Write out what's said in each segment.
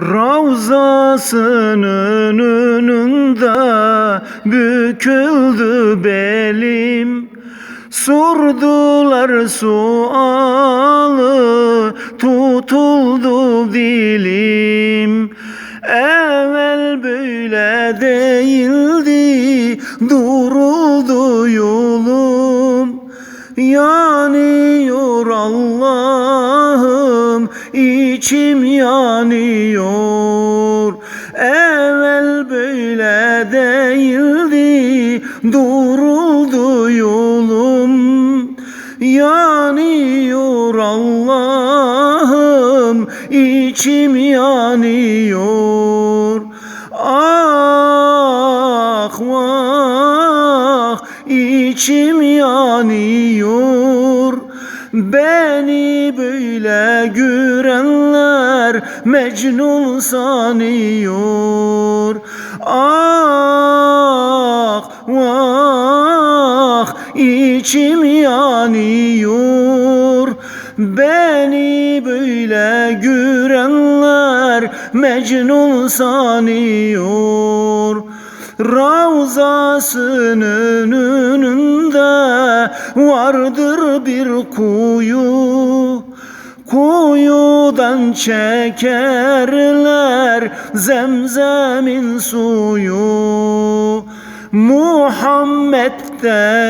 Ravzasının önünde büküldü belim. Sordular sualı tutuldu dilim. Evvel böyle değildi duruldu yolum. Yanıyor Allah'ım içim yanıyor. Evvel böyle değildi duruldu yolum. Yanıyor Allah'ım içim yanıyor. Ah vah içim yanıyor. Beni böyle görenler Mecnun sanıyor. Ah vah içim yanıyor. Beni böyle görenler Mecnun sanıyor. Ravzasının önünde vardır bir kuyu Kuyudan çekerler zemzemin suyu. Muhammed'den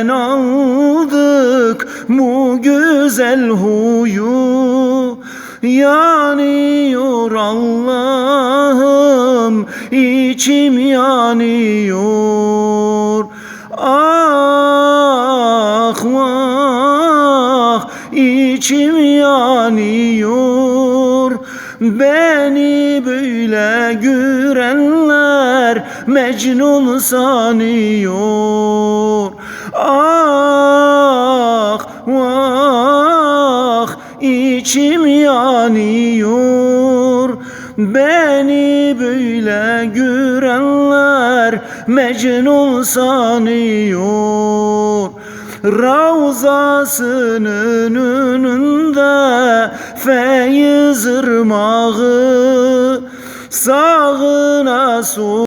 aldık bu güzel huyu. Yanıyor Allah'ım içim yanıyor içim yanıyor. Beni böyle görenler Mecnun sanıyor. Ah vah içim yanıyor. Beni böyle görenler Mecnun sanıyor Ravzasının önünde feyiz ırmağı Sağına su